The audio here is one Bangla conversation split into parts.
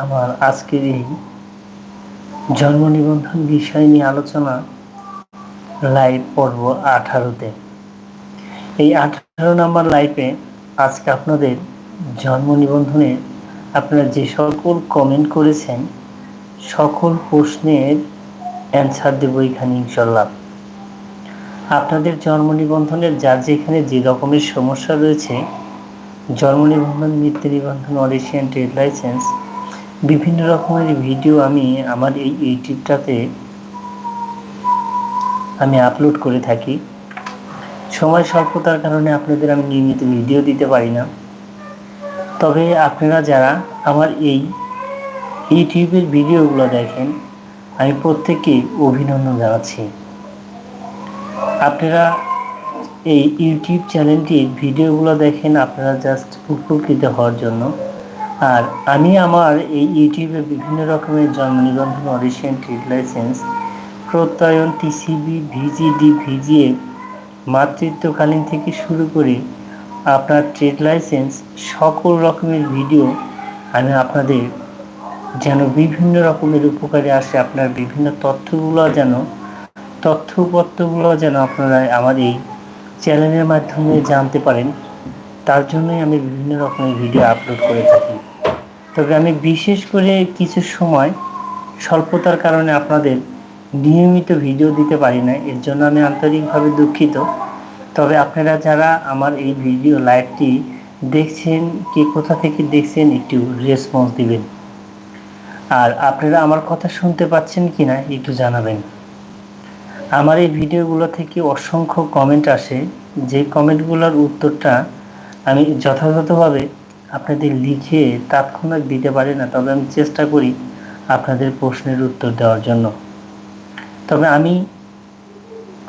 আমার আজকের এই জন্ম নিবন্ধন বিষয় নিয়ে আলোচনা লাইভ পর্ব আঠারোতে। এই আঠারো নম্বর লাইভে আজকে আপনাদের জন্ম নিবন্ধনে আপনারা যে সকল কমেন্ট করেছেন, সকল প্রশ্নের অ্যান্সার দেবো এখানে ইনশাল্লাহ আপনাদের জন্ম নিবন্ধনের যার যেখানে যে রকমের সমস্যা রয়েছে, জন্ম নিবন্ধন, মৃত্যু নিবন্ধন অডিশিয়ান ট্রেড লাইসেন্স বিভিন্ন রকমের ভিডিও আমি আমার এই ইউটিউবটাতে আমি আপলোড করে থাকি। সময় স্বল্পতার কারণে আপনাদের আমি নিয়মিত ভিডিও দিতে পারি না। তবে আপনারা যারা আমার এই ইউটিউবের ভিডিওগুলো দেখেন, আমি প্রত্যেককে অভিনন্দন জানাচ্ছি। আপনারা এই ইউটিউব চ্যানেলটির ভিডিওগুলো দেখেন, আপনারা জাস্ট উপকৃত হওয়ার জন্য। আর আমি আমার এই ইউটিউবে বিভিন্ন রকমের জন্ম নিবন্ধন অডিশন ট্রেড লাইসেন্স প্রত্যয়ন টিসিবি ভিজিডি ভিজিএ মাতৃত্বকালীন থেকে শুরু করে আপনার ট্রেড লাইসেন্স সকল রকমের ভিডিও আমি আপনাদের যেন বিভিন্ন রকমের উপকারে আসে, আপনার বিভিন্ন তথ্যগুলো যেন, তথ্যপত্রগুলো যেন আপনারা আমার এই চ্যানেলের মাধ্যমে জানতে পারেন। তার জন্যই আমি বিভিন্ন রকমের ভিডিও আপলোড করে থাকি। তবে আমি বিশেষ করে কিছু সময় স্বল্পতার কারণে আপনাদের নিয়মিত ভিডিও দিতে পারি না এর জন্য আমি আন্তরিকভাবে দুঃখিত। তবে আপনারা যারা আমার এই ভিডিও লাইভটি দেখছেন, কে কোথা থেকে দেখছেন, একটু রেসপন্স দিবেন। আর আপনারা আমার কথা শুনতে পাচ্ছেন কি না একটু জানাবেন। আমার এই ভিডিওগুলো থেকে অসংখ্য কমেন্ট আসে, যে কমেন্টগুলোর উত্তরটা আমি যথাযথভাবে আপনাদের লিখে তাৎক্ষণিক দিতে পারি না, তবে আমি চেষ্টা করি আপনাদের প্রশ্নের উত্তর দেওয়ার জন্য। তবে আমি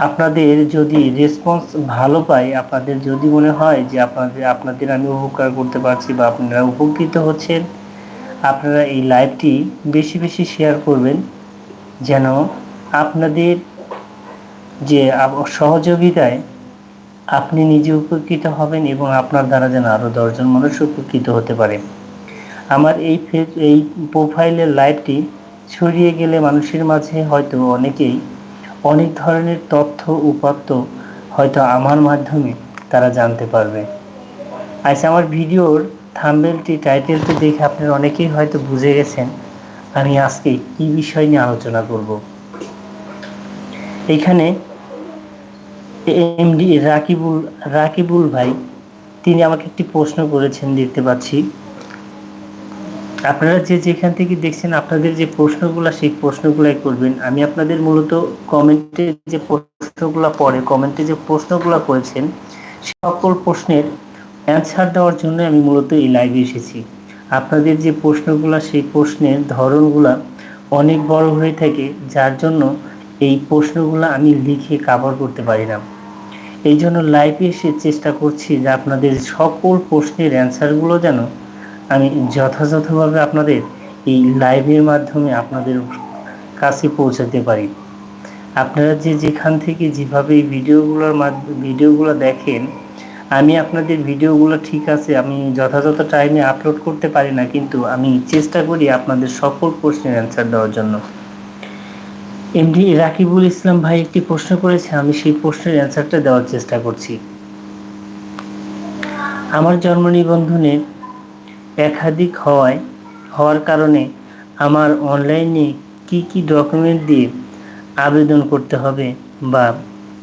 আপনাদের যদি রেসপন্স ভালো পাই, আপনাদের যদি মনে হয় যে আপনাদের আপনাদের আমি উপকার করতে পারছি বা আপনারা উপকৃত হচ্ছেন, আপনারা এই লাইভটি বেশি বেশি শেয়ার করবেন, যেন আপনাদের যে সহযোগিতায় আপনি নিজে উপকৃত হবেন এবং আপনার দ্বারা যেন আরও দশজন মানুষ উপকৃত হতে পারে। আমার এই এই প্রোফাইলের লাইভটি ছড়িয়ে গেলে মানুষের মাঝে হয়তো অনেকেই অনেক ধরনের তথ্য, উপাত্ত হয়তো আমার মাধ্যমে তারা জানতে পারবে। আচ্ছা আমার ভিডিওর থাম্বেলটি টাইটেলটি দেখে আপনারা অনেকেই হয়তো বুঝে গেছেন আমি আজকে কি বিষয় নিয়ে আলোচনা করব। এখানে এমডি রাকিবুল রাকিবুল ভাই, তিনি আমাকে একটি প্রশ্ন করেছেন দেখতে পাচ্ছি। আপনারা যে যেখান থেকে দেখছেন আপনাদের যে প্রশ্নগুলো, সেই প্রশ্নগুলাই করবেন। আমি আপনাদের মূলত কমেন্টে যে প্রশ্নগুলো পড়ে, কমেন্টে যে প্রশ্নগুলো করেছেন, সকল প্রশ্নের অ্যান্সার দেওয়ার জন্য আমি মূলত এই লাইভে এসেছি। আপনাদের যে প্রশ্নগুলো, সেই প্রশ্নের ধরনগুলা অনেক বড় হয়ে থাকে, যার জন্য এই প্রশ্নগুলো আমি লিখে কাভার করতে পারি না। এই জন্য লাইভে এসে চেষ্টা করছি যে আপনাদের সকল প্রশ্নের অ্যান্সারগুলো যেন আমি যথাযথভাবে আপনাদের এই লাইভের মাধ্যমে আপনাদের কাছে পৌঁছাতে পারি। আপনারা যে যেখান থেকে যেভাবে এই ভিডিওগুলোর ভিডিওগুলো দেখেন, আমি আপনাদের ভিডিওগুলো ঠিক আছে, আমি যথাযথ টাইমে আপলোড করতে পারি না, কিন্তু আমি চেষ্টা করি আপনাদের সকল প্রশ্নের অ্যান্সার দেওয়ার জন্য। এমডি রাকিবুল ইসলাম ভাই একটি প্রশ্ন করেছে আমি সেই প্রশ্নের অ্যান্সারটা দেওয়ার চেষ্টা করছি। আমার জন্ম নিবন্ধনে একাধিক হওয়ায়, হওয়ার কারণে আমার অনলাইনে কি কি ডকুমেন্ট দিয়ে আবেদন করতে হবে বা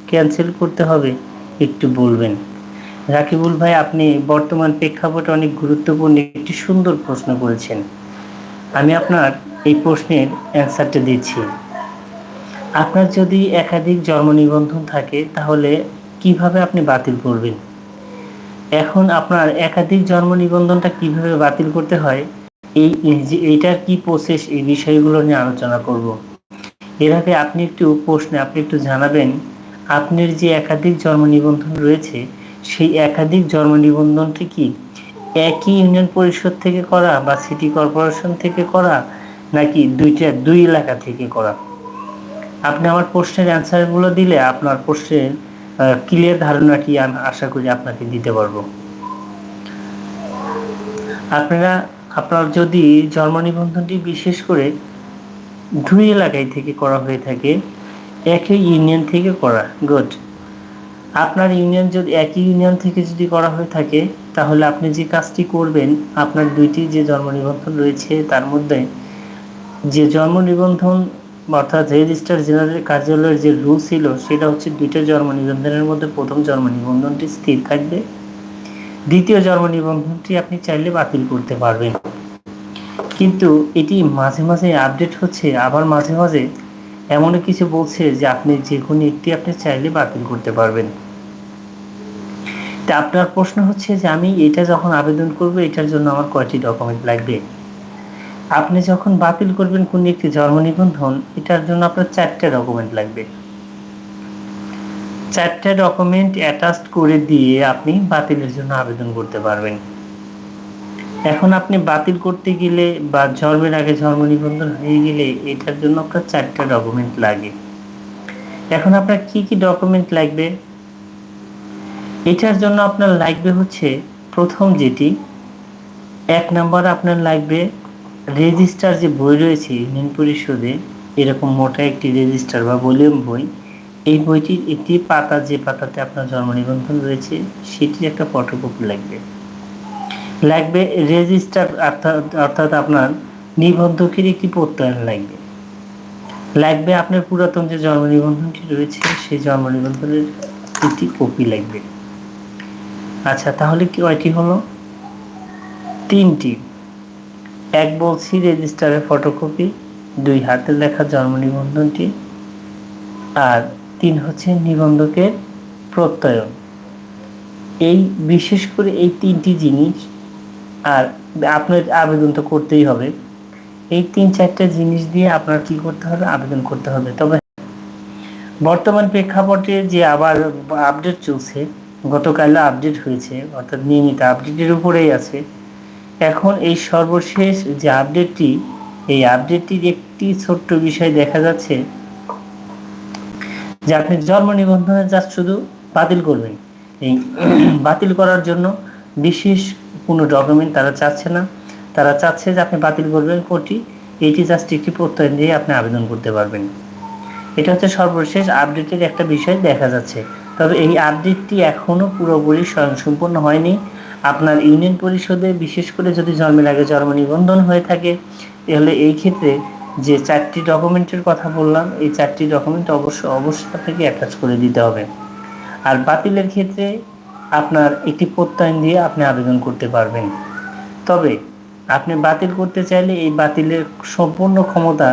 ক্যান্সেল করতে হবে একটু বলবেন। রাকিবুল ভাই, আপনি বর্তমান প্রেক্ষাপটে অনেক গুরুত্বপূর্ণ একটি সুন্দর প্রশ্ন করেছেন। আমি আপনার এই প্রশ্নের অ্যান্সারটা দিচ্ছি। আপনার যদি একাধিক জন্ম নিবন্ধন থাকে, তাহলে কীভাবে আপনি বাতিল করবেন? এখন আপনার একাধিক জন্ম নিবন্ধনটা কীভাবে বাতিল করতে হয়, এই এইটার কি প্রসেস এই বিষয়গুলো নিয়ে আলোচনা করব। এর আগে আপনি একটু প্রশ্নে, আপনি একটু জানাবেন, আপনার যে একাধিক জন্ম নিবন্ধন রয়েছে, সেই একাধিক জন্ম নিবন্ধনটি কি একই ইউনিয়ন পরিষদ থেকে করা বা সিটি কর্পোরেশন থেকে করা, নাকি দুইটা, দুই এলাকা থেকে করা? আপনি আমার প্রশ্নের অ্যান্সারগুলো দিলে আপনার প্রশ্নের ক্লিয়ার ধারণাটি আমি আশা করি আপনাকে দিতে পারব। আপনারা, আপনার যদি জন্ম নিবন্ধনটি বিশেষ করে দুই এলাকায় থেকে করা হয়ে থাকে, একই ইউনিয়ন থেকে করা গুড আপনার ইউনিয়ন যদি, একই ইউনিয়ন থেকে যদি করা হয়ে থাকে, তাহলে আপনি যে কাজটি করবেন, আপনার দুইটি যে জন্ম নিবন্ধন রয়েছে, তার মধ্যে যে জন্ম নিবন্ধন অর্থাৎ রেজিস্টার জেনারেল কার্যালয়ের যে রুল ছিল, সেটা হচ্ছে দুইটা জন্ম নিবন্ধনের মধ্যে প্রথম জন্ম নিবন্ধনটি স্থির থাকবে। দ্বিতীয় জন্ম নিবন্ধনটি আপনি চাইলে বাতিল করতে পারবেন। কিন্তু এটি মাঝে মাঝে আপডেট হচ্ছে, আবার মাঝে মাঝে এমন কিছু বলছে যে আপনি যে কোনো একটি আপনি চাইলে বাতিল করতে পারবেন। তা আপনার প্রশ্ন হচ্ছে যে আমি এটা যখন আবেদন করব, এটার জন্য আমার কয়টি ডকুমেন্ট লাগবে? আপনি যখন বাতিল করবেন কোন একটি জন্ম নিবন্ধন, এটার জন্য আপনার চারটে ডকুমেন্ট লাগবে। চারটে ডকুমেন্ট অ্যাটাচ করে দিয়ে আপনি বাতিলের জন্য আবেদন করতে পারবেন। এখন আপনি বাতিল করতে গেলে বা জন্মের আগে জন্ম নিবন্ধন হয়ে গেলে এটার জন্য আপনার চারটে ডকুমেন্ট লাগে। এখন আপনার কি কি ডকুমেন্ট লাগবে? এটার জন্য আপনার লাগবে হচ্ছে প্রথম যেটি, এক নম্বর আপনার লাগবে রেজিস্টার যে বই রয়েছে, ইউনিয়ন পরিষদে এরকম মোটা একটি রেজিস্টার বা ভলিউম বই, এই বইটির একটি পাতা যে পাতাতে আপনার জন্ম নিবন্ধন রয়েছে, সেটির একটা ফটোকপি লাগবে। লাগবে রেজিস্টার অর্থাৎ অর্থাৎ আপনার নিবন্ধকের একটি প্রত্যয়ন লাগবে। লাগবে আপনার পুরাতন যে জন্ম নিবন্ধনটি রয়েছে, সেই জন্ম নিবন্ধনের একটি কপি লাগবে। আচ্ছা তাহলে কি কয়টি হলো? তিনটি। এক বলছি রেজিস্টারের ফটোকপি, দুই হাতের লেখা জন্ম নিবন্ধনটি, আর তিন হচ্ছে নিবন্ধকের প্রত্যয়ন। এই বিশেষ করে এই তিনটি জিনিস, আর আপনার আবেদন তো করতেই হবে। এই তিন চারটে জিনিস দিয়ে আপনার কি করতে হবে? আবেদন করতে হবে। তবে বর্তমান প্রেক্ষাপটে যে আবার আপডেট চলছে গতকাল আপডেট হয়েছে, অর্থাৎ নিয়মিত আপডেটের উপরেই আছে। এখন এই সর্বশেষ যে আপডেটটি এই আপডেটটির একটি ছোট্ট বিষয় দেখা যাচ্ছে যে আপনি জন্ম নিবন্ধনে জাস্ট শুধু বাতিল করবেন। এই বাতিল করার জন্য বিশেষ কোনো ডকুমেন্ট তারা চাচ্ছে না। তারা চাচ্ছে যে আপনি বাতিল করবেন কোটি এইটি জাস্ট একটি প্রত্যয়ন দিয়ে আপনি আবেদন করতে পারবেন। এটা হচ্ছে সর্বশেষ আপডেটের একটা বিষয় দেখা যাচ্ছে। তবে এই আপডেটটি এখনও পুরোপুরি স্বয়ংসম্পূর্ণ হয়নি। আপনার ইউনিয়ন পরিষদে বিশেষ করে যদি জন্মের আগে জন্ম নিবন্ধন হয়ে থাকে, তাহলে এই ক্ষেত্রে যে চারটি ডকুমেন্টের কথা বললাম, এই চারটি ডকুমেন্ট অবশ্য অবশ্যই আপনাকে অ্যাটাচ করে দিতে হবে। আর বাতিলের ক্ষেত্রে আপনার একটি প্রত্যয়ন দিয়ে আপনি আবেদন করতে পারবেন। তবে আপনি বাতিল করতে চাইলে এই বাতিলের সম্পূর্ণ ক্ষমতা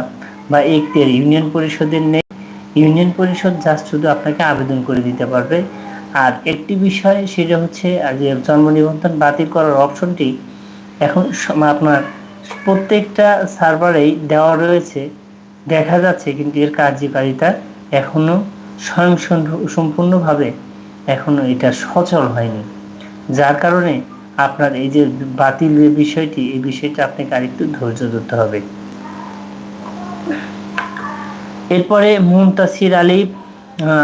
বা এখতিয়ার ইউনিয়ন পরিষদের নেই। ইউনিয়ন পরিষদ জাস্ট শুধু আপনাকে আবেদন করে দিতে পারবে। আর একটি বিষয় সেটা হচ্ছে যে জন্ম নিবন্ধন বাতিল করার অপশনটি এখন আপনার প্রত্যেকটা সার্ভারেই দেওয়া রয়েছে, দেখা যাচ্ছে কিন্তু এর কার্যকারিতা এখনও স্বয়ং সম্পূর্ণভাবে এখনও এটা সচল হয়নি। যার কারণে আপনার এই যে বাতিল বিষয়টি, এই বিষয়টা আপনাকে আরেকটু ধৈর্য ধরতে হবে। এরপরে মুমতাসির আলী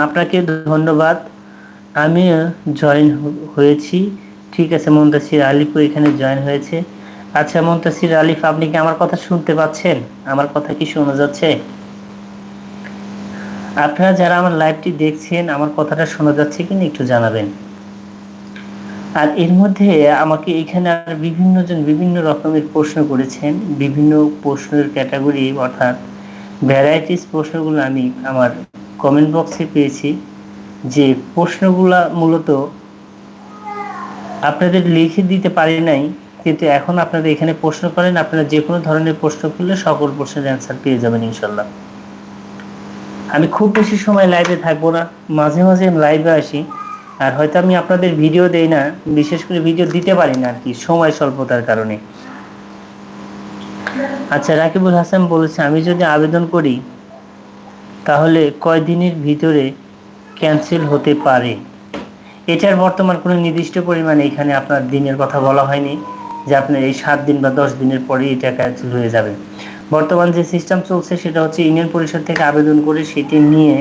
আপনাকে ধন্যবাদ। আমি জয়েন হয়েছি। ঠিক আছে মুমতাসির আলিফও এখানে জয়েন হয়েছে। আচ্ছা মুমতাসির আলিফ, আপনি কি আমার কথা শুনতে পাচ্ছেন? আমার কথা কি শোনা যাচ্ছে? আপনারা যারা আমার লাইভটি দেখছেন, আমার কথাটা শোনা যাচ্ছে কিনা একটু জানাবেন। আর এর মধ্যে আমাকে এখানে আর বিভিন্ন জন বিভিন্ন রকমের প্রশ্ন করেছেন। বিভিন্ন প্রশ্নের ক্যাটাগরি অর্থাৎ ভ্যারাইটিস প্রশ্নগুলো আমি আমার কমেন্ট বক্সে পেয়েছি। যে প্রশ্নগুলা মূলত আপনাদের লিখে দিতে পারি নাই, কিন্তু এখন আপনারা এখানে প্রশ্ন করেন, আপনারা যে কোনো ধরনের প্রশ্ন করলে সকল প্রশ্নের অ্যান্সার পেয়ে যাবেন ইনশাল্লাহ। আমি খুব বেশি সময় লাইভে থাকব না, মাঝে মাঝে লাইভে আসি, আর হয়তো আমি আপনাদের ভিডিও দেই না, বিশেষ করে ভিডিও দিতে পারি না আর কি, সময় স্বল্পতার কারণে। আচ্ছা রাকিবুল হাসান বলেছে, আমি যদি আবেদন করি, তাহলে কয়দিনের ভিতরে ক্যান্সেল হতে পারে। এটার বর্তমান কোনো নির্দিষ্ট পরিমাণে এখানে আপনার দিনের কথা বলা হয়নি, যে আপনার এই সাত দিন বা দশ দিনের পরে এটা ক্যান্সেল হয়ে যাবে। বর্তমান যে সিস্টেম চলছে, সেটা হচ্ছে ইউনিয়ন পরিষদ থেকে আবেদন করে সেটি নিয়ে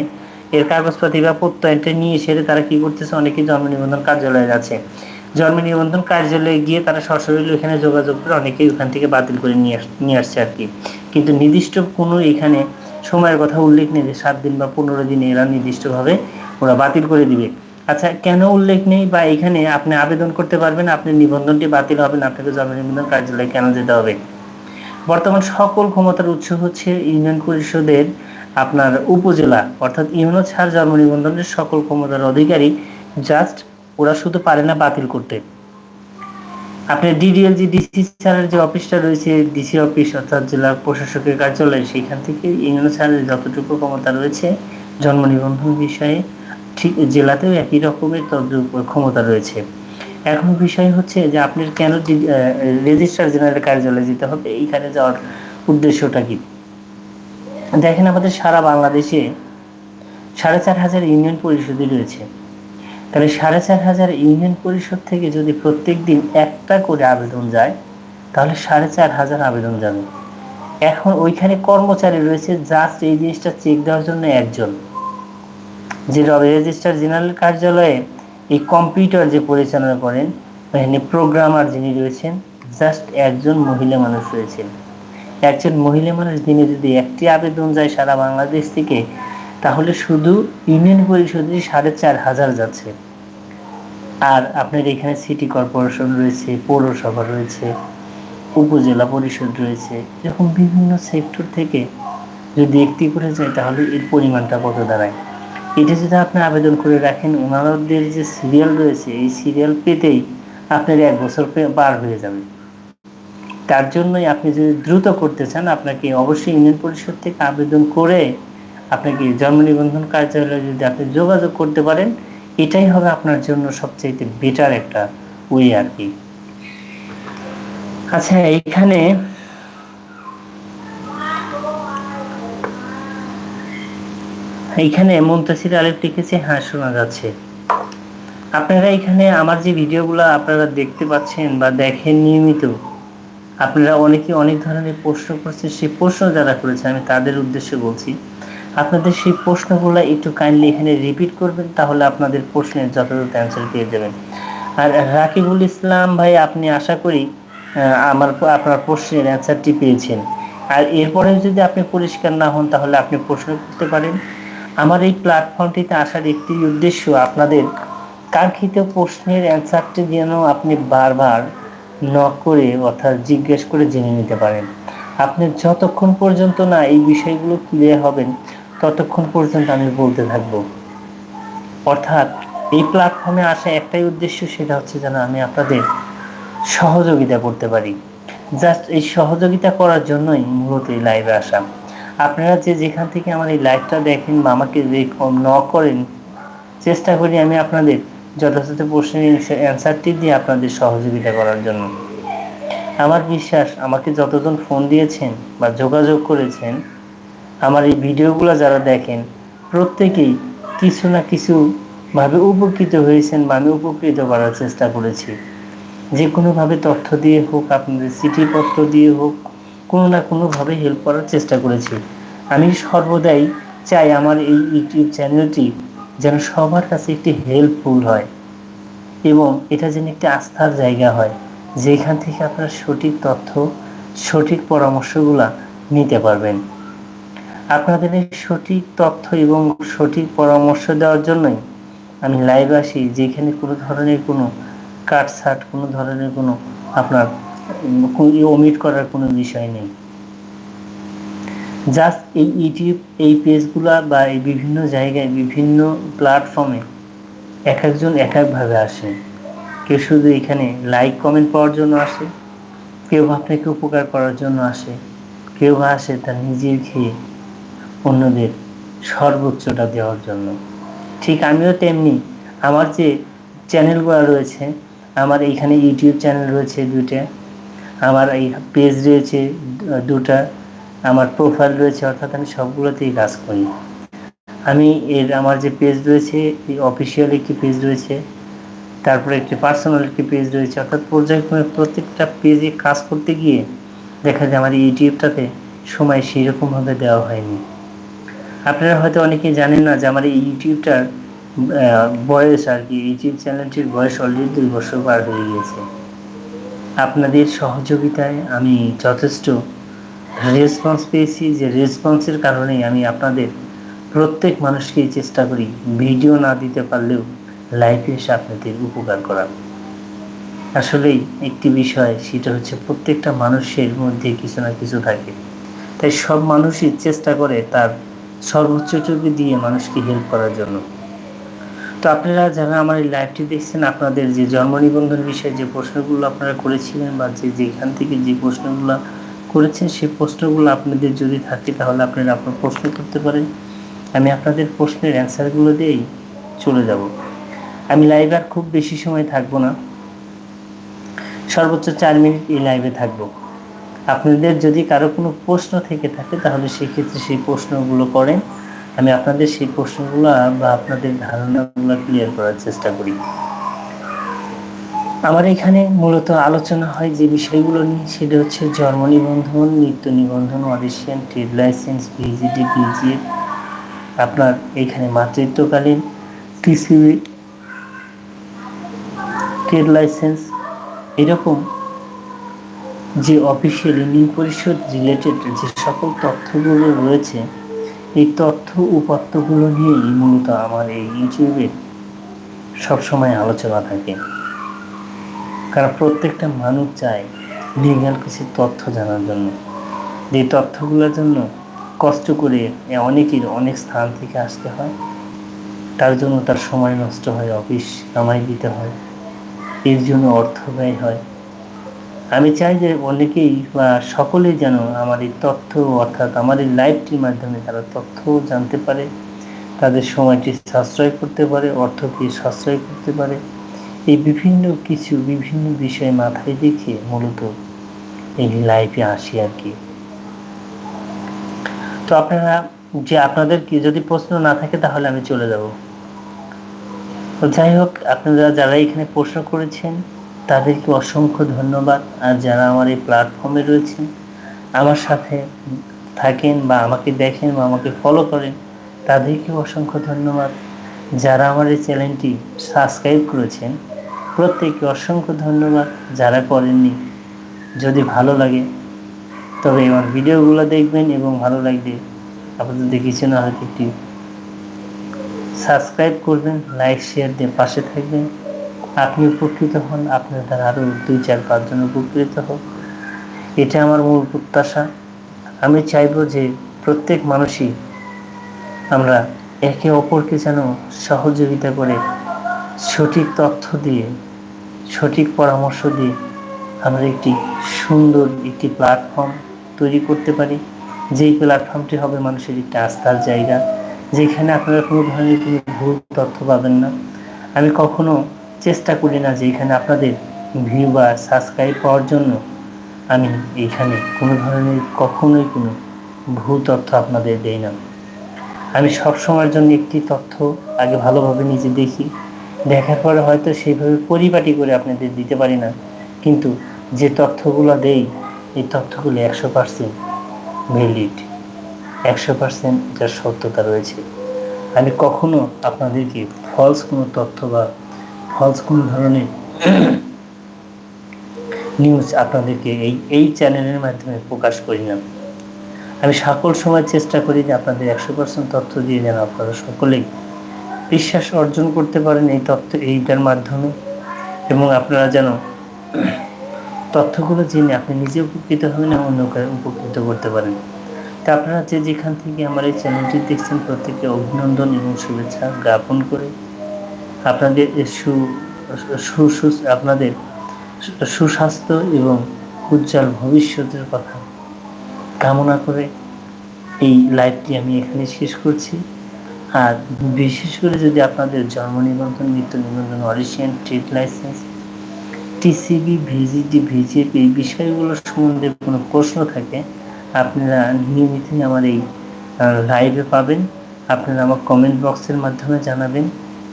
এর কাগজপাতি বা প্রত্যয়নটা নিয়ে সেরে তারা কি করতেছে, অনেকে জন্ম নিবন্ধন কার্যালয়ে যাচ্ছে। জন্ম নিবন্ধন কার্যালয়ে গিয়ে তারা সরাসরি এখানে যোগাযোগ করে অনেকেই ওখান থেকে বাতিল করে নিয়ে নিয়ে আসছে আর কি। কিন্তু নির্দিষ্ট কোনো এখানে সময়ের কথা উল্লেখ নেই যে সাত দিন বা পনেরো দিনে এরা নির্দিষ্টভাবে ওরা বাতিল করে দিবে। আচ্ছা কেন উল্লেখ নেই বা এখানে আপনি আবেদন করতে পারবেন আপনার নিবন্ধনটি বাতিল হবে না, আপনাকে জন্ম নিবন্ধন কার্যালয়ে কেন যেতে হবে? বর্তমান সকল ক্ষমতার উৎস হচ্ছে ইউনিয়ন পরিষদের আপনার উপজেলা, অর্থাৎ ইউনো ছাড় জন্ম নিবন্ধনের সকল ক্ষমতার অধিকারী জাস্ট ওরা শুধু পারে না বাতিল করতে। আপনার ডিডিএলজি, ডিসি ছাড়ের যে অফিসটা রয়েছে, ডিসি অফিস অর্থাৎ জেলা প্রশাসকের কার্যালয় সেখান থেকে ইউনো ছাড়ের যতটুকু ক্ষমতা রয়েছে জন্ম নিবন্ধন বিষয়ে ঠিক জেলাতেও একই রকমের ক্ষমতা রয়েছে। এখন বিষয় হচ্ছে যে আপনার কেন রেজিস্ট্রার জেনারেল কার্যালয়ে যেতে হবে, এইখানে যাওয়ার উদ্দেশ্যটা কি? দেখেন আমাদের সারা বাংলাদেশে সাড়ে চার হাজার ইউনিয়ন পরিষদই রয়েছে। তাহলে সাড়ে চার হাজার ইউনিয়ন পরিষদ থেকে যদি প্রত্যেক দিন একটা করে আবেদন যায়, তাহলে সাড়ে চার হাজার আবেদন যাবে। এখন ওইখানে কর্মচারী রয়েছে, জাস্ট এই জিনিসটা চেক দেওয়ার জন্য একজন। যে রেজিস্ট্রার জেনারেল কার্যালয়ে এই কম্পিউটার যে পরিচালনা করেন, এখানে প্রোগ্রামার যিনি রয়েছেন, জাস্ট একজন মহিলা মানুষ রয়েছেন। একজন মহিলা মানুষ দিনে যদি একটি আবেদন যায় সারা বাংলাদেশ থেকে, তাহলে শুধু ইউনিয়ন পরিষদে সাড়ে চার হাজার যাচ্ছে। আর আপনার এখানে সিটি কর্পোরেশন রয়েছে, পৌরসভা রয়েছে, উপজেলা পরিষদ রয়েছে, এরকম বিভিন্ন সেক্টর থেকে যদি একটি করে যায়, তাহলে এর পরিমাণটা কত দাঁড়ায়? এটা যদি আপনি আবেদন করে রাখেন ওনাদের যে সিরিয়াল রয়েছে, এই সিরিয়াল পেতেই আপনার এক বছর পার হয়ে যাবে। তার জন্যই আপনি যদি দ্রুত করতে চান, আপনাকে অবশ্যই ইউনিয়ন পরিষদ থেকে আবেদন করে আপনাকে জন্ম নিবন্ধন কার্যালয়ে যদি আপনি যোগাযোগ করতে পারেন, এটাই হবে আপনার জন্য সবচেয়ে বেটার একটা ওয়ে আর কি। আচ্ছা এইখানে এইখানে মুন্তাসির আলিফ লিখেছে হ্যাঁ শোনা যাচ্ছে। আপনারা এখানে আমার যে ভিডিওগুলো আপনারা দেখতে পাচ্ছেন বা দেখেন নিয়মিত, আপনারা অনেকে অনেক ধরনের প্রশ্ন করছেন। সেই প্রশ্ন যারা করেছে আমি তাদের উদ্দেশ্যে বলছি, আপনাদের সেই প্রশ্নগুলো একটু কাইন্ডলি এখানে রিপিট করবেন, তাহলে আপনাদের প্রশ্নের যথাযথ অ্যান্সার পেয়ে যাবেন। আর রাকিবুল ইসলাম ভাই, আপনি আশা করি আমার আপনার প্রশ্নের অ্যান্সারটি পেয়েছেন। আর এরপরে যদি আপনি পরিষ্কার না হন, তাহলে আপনি প্রশ্ন করতে পারেন। আমার এই প্ল্যাটফর্মটিতে আসার একটি উদ্দেশ্য আপনাদের কাঙ্ক্ষিত প্রশ্নের অ্যান্সারটি যেন আপনি বারবার ন করে অর্থাৎ জিজ্ঞেস করে জেনে নিতে পারেন। আপনি যতক্ষণ পর্যন্ত না এই বিষয়গুলো ক্লিয়ার হবেন, ততক্ষণ পর্যন্ত আমি বলতে থাকব। অর্থাৎ এই প্ল্যাটফর্মে আসা একটাই উদ্দেশ্য সেটা হচ্ছে যেন আমি আপনাদের সহযোগিতা করতে পারি। জাস্ট এই সহযোগিতা করার জন্যই মূলত এই লাইভে আসা। আপনারা যে যেখান থেকে আমার এই লাইভটা দেখেন বা আমাকে ন করেন, চেষ্টা করি আমি আপনাদের যথাযথ প্রশ্নের অ্যান্সারটি দিয়ে আপনাদের সহযোগিতা করার জন্য। আমার বিশ্বাস, আমাকে যতজন ফোন দিয়েছেন বা যোগাযোগ করেছেন, আমার এই ভিডিওগুলো যারা দেখেন, প্রত্যেকেই কিছু না কিছু ভাবে উপকৃত হয়েছেন বা আমি উপকৃত করার চেষ্টা করেছি। যে কোনোভাবে তথ্য দিয়ে হোক, আপনাদের চিঠিপত্র দিয়ে হোক কোনো না কোনোভাবে হেল্প করার চেষ্টা করেছি। আমি সর্বদাই চাই আমার এই ইউটিউব চ্যানেলটি যেন সবার কাছে একটি হেল্পফুল হয় এবং এটা যেন একটি আস্থার জায়গা হয়, যেখান থেকে আপনারা সঠিক তথ্য, সঠিক পরামর্শগুলা নিতে পারবেন। আপনাদের এই সঠিক তথ্য এবং সঠিক পরামর্শ দেওয়ার জন্যই আমি লাইভ আসি, যেখানে কোনো ধরনের কোনো কাটছাট, কোনো ধরনের কোনো আপনার ওমিট করার কোনো বিষয় নেই। জাস্ট এই ইউটিউব এই পেজগুলা বা এই বিভিন্ন জায়গায়, বিভিন্ন প্ল্যাটফর্মে এক একজন এক একভাবে আসে। কেউ শুধু এখানে লাইক কমেন্ট পাওয়ার জন্য আসে, কেউ আপনাকে উপকার করার জন্য আসে, কেউ আসে তার নিজের খেয়ে অন্যদের সর্বোচ্চটা দেওয়ার জন্য। ঠিক আমিও তেমনি আমার যে চ্যানেলগুলো রয়েছে, আমার এইখানে ইউটিউব চ্যানেল রয়েছে দুইটা আমার এই পেজ রয়েছে, দুটা, আমার প্রোফাইল রয়েছে, অর্থাৎ আমি সবগুলোতেই কাজ করি। আমি এর, আমার যে পেজ রয়েছে, এই অফিসিয়াল একটি পেজ রয়েছে, তারপরে একটি পার্সোনাল একটি পেজ রয়েছে, অর্থাৎ পর্যায়ক্রমে প্রত্যেকটা পেজে কাজ করতে গিয়ে দেখা যায় আমার ইউটিউবটাতে সময় সেরকমভাবে দেওয়া হয়নি। আপনারা হয়তো অনেকেই জানেন না যে আমার এই ইউটিউবটার বয়স আর কি ইউটিউব চ্যানেলটির বয়স অলরেডি দুই বছর পার হয়ে গিয়েছে। আপনাদের সহযোগিতায় আমি যথেষ্ট রেসপন্স পেয়েছি যে রেসপন্সের কারণেই আমি আপনাদের প্রত্যেক মানুষকেই চেষ্টা করি ভিডিও না দিতে পারলেও লাইফে এসে আপনাদের উপকার করার। আসলেই একটি বিষয়, সেটা হচ্ছে প্রত্যেকটা মানুষের মধ্যে কিছু না কিছু থাকে। তাই সব মানুষই চেষ্টা করে তার সর্বোচ্চটুকু দিয়ে মানুষকে হেল্প করার জন্য। তো আপনারা যারা আমার এই লাইভটি দেখছেন, আপনাদের যে জন্ম নিবন্ধন বিষয়ে যে প্রশ্নগুলো আপনারা করেছিলেন বা যে যেখান থেকে যে প্রশ্নগুলো করেছেন সেই প্রশ্নগুলো আপনাদের যদি থাকে, তাহলে আপনারা আপনার প্রশ্ন করতে পারেন। আমি আপনাদের প্রশ্নের অ্যান্সারগুলো দিয়েই চলে যাব। আমি লাইভ আর খুব বেশি সময় থাকব না। সর্বোচ্চ চার মিনিট এই লাইভে থাকব। আপনাদের যদি কারও কোনো প্রশ্ন থেকে থাকে, তাহলে সেক্ষেত্রে সেই প্রশ্নগুলো করেন। আমি আপনাদের সেই প্রশ্নগুলো বা আপনাদের ধারণাগুলো ক্লিয়ার করার চেষ্টা করি। আমার এখানে মূলত আলোচনা হয় যে বিষয়গুলো নিয়ে, সেটা হচ্ছে জন্ম নিবন্ধন, মৃত্যু নিবন্ধন অডিশন ট্রেড লাইসেন্স ভিজিডি বিজিএ আপনার এখানে মাতৃত্বকালীন টিসিবি ট্রেড লাইসেন্স এরকম যে অফিসিয়াল ইউনিয়ন পরিষদ রিলেটেড যে সকল তথ্যগুলো রয়েছে এই তথ্য উপাত্তগুলো নিয়েই মূলত আমার এই ইউটিউবে সবসময় আলোচনা থাকে। কারণ প্রত্যেকটা মানুষ চায় লিগাল কিছু তথ্য জানার জন্য। যে তথ্যগুলোর জন্য কষ্ট করে অনেকের অনেক স্থান থেকে আসতে হয়, তার জন্য তার সময় নষ্ট হয়, অফিস কামাই দিতে হয়, এর জন্য অর্থ ব্যয় হয় আমি চাই যে অনেকেই বা সকলেই যেন আমার এই তথ্য অর্থাৎ আমার এই লাইভটির মাধ্যমে তারা তথ্য জানতে পারে, তাদের সময়টি সাশ্রয় করতে পারে, অর্থকে সাশ্রয় করতে পারে। এই বিভিন্ন কিছু বিভিন্ন বিষয় মাথায় রেখে মূলত এই লাইফে আসি আর কি। তো আপনারা যে আপনাদের কি যদি প্রশ্ন না থাকে তাহলে আমি চলে যাব। যাই হোক, আপনারা যারা এখানে প্রশ্ন করেছেন তাদেরকে অসংখ্য ধন্যবাদ। আর যারা আমার এই প্ল্যাটফর্মে রয়েছেন আমার সাথে থাকেন বা আমাকে দেখেন বা আমাকে ফলো করেন, তাদেরকেও অসংখ্য ধন্যবাদ। যারা আমার এই চ্যানেলটি সাবস্ক্রাইব করেছেন, প্রত্যেককে অসংখ্য ধন্যবাদ। যারা করেননি, যদি ভালো লাগে, তবে আমার ভিডিওগুলো দেখবেন এবং ভালো লাগলে আপনাদের কিছু না হয়তো একটি সাবস্ক্রাইব করবেন লাইক শেয়ার দিয়ে পাশে থাকবেন। আপনি উপকৃত হন, আপনার দ্বারা আরও দুই চার পাঁচজন উপকৃত হোক। এটা আমার মূল প্রত্যাশা। আমি চাইব যে প্রত্যেক মানুষই আমরা একে অপরকে যেন সহযোগিতা করে সঠিক তথ্য দিয়ে, সঠিক পরামর্শ দিয়ে আমরা একটি সুন্দর একটি প্ল্যাটফর্ম তৈরি করতে পারি। যেই প্ল্যাটফর্মটি হবে মানুষের একটি আস্থার জায়গা। যেখানে আপনারা কোনো ধরনের কোনো ভুল তথ্য পাবেন না। আমি কখনো চেষ্টা করি না যে এখানে আপনাদের ভিউ বা সাবস্ক্রাইব পাওয়ার জন্য। আমি এইখানে কোনো ধরনের কখনোই কোনো ভুল তথ্য আপনাদের দেই না। আমি সব সময়ের জন্য একটি তথ্য আগে ভালোভাবে নিজে দেখি। দেখার পরে হয়তো সেইভাবে পরিপাটি করে আপনাদের দিতে পারি না। কিন্তু যে তথ্যগুলো দেই, এই তথ্যগুলো একশো পার্সেন্ট ভ্যালিড একশো পার্সেন্ট যার সত্যতা রয়েছে। আমি কখনো আপনাদেরকে ফলস কোনো তথ্য বা ফলস কোনো ধরনের নিউজ আপনাদেরকে এই এই চ্যানেলের মাধ্যমে প্রকাশ করি না। আমি সকল সময় চেষ্টা করি যে আপনাদের একশো পার্সেন্ট তথ্য দিয়ে যেন আপনারা সকলেই বিশ্বাস অর্জন করতে পারেন এই তথ্য, এইটার মাধ্যমে। এবং আপনারা যেন তথ্যগুলো জেনে আপনি নিজে উপকৃত হবেন এবং অন্যকে উপকৃত করতে পারেন। তা আপনারা যে যেখান থেকে আমার এই চ্যানেলটি দেখছেন প্রত্যেকে অভিনন্দন এবং শুভেচ্ছা জ্ঞাপন করে আপনাদের সু সু আপনাদের সুস্বাস্থ্য এবং উজ্জ্বল ভবিষ্যতের কথা কামনা করে এই লাইভটি আমি এখানে শেষ করছি। আর বিশেষ করে যদি আপনাদের জন্ম নিবন্ধন, মৃত্যু নিবন্ধন অরিশিয়ান trade license, TCB VGT VGAP এই বিষয়গুলো সম্বন্ধে কোনো প্রশ্ন থাকে, আপনারা নিয়মিতই আমার এই লাইভে পাবেন। আপনারা আমার কমেন্ট বক্সের মাধ্যমে জানাবেন।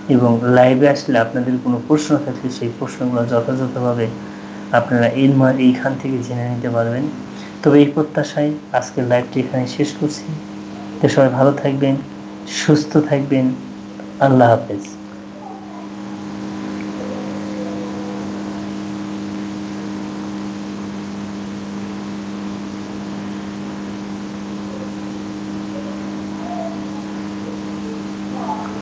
এবং লাইভে আসলে আপনাদের কোনো প্রশ্ন থাকলে সেই প্রশ্নগুলো যথাযথভাবে আপনারা এর এইখান থেকে জেনে নিতে পারবেন। তবে এই প্রত্যাশায় আজকের লাইভটি এখানে শেষ করছি। তো সবাই ভালো থাকবেন, সুস্থ থাকবেন। আল্লাহ হাফেজ।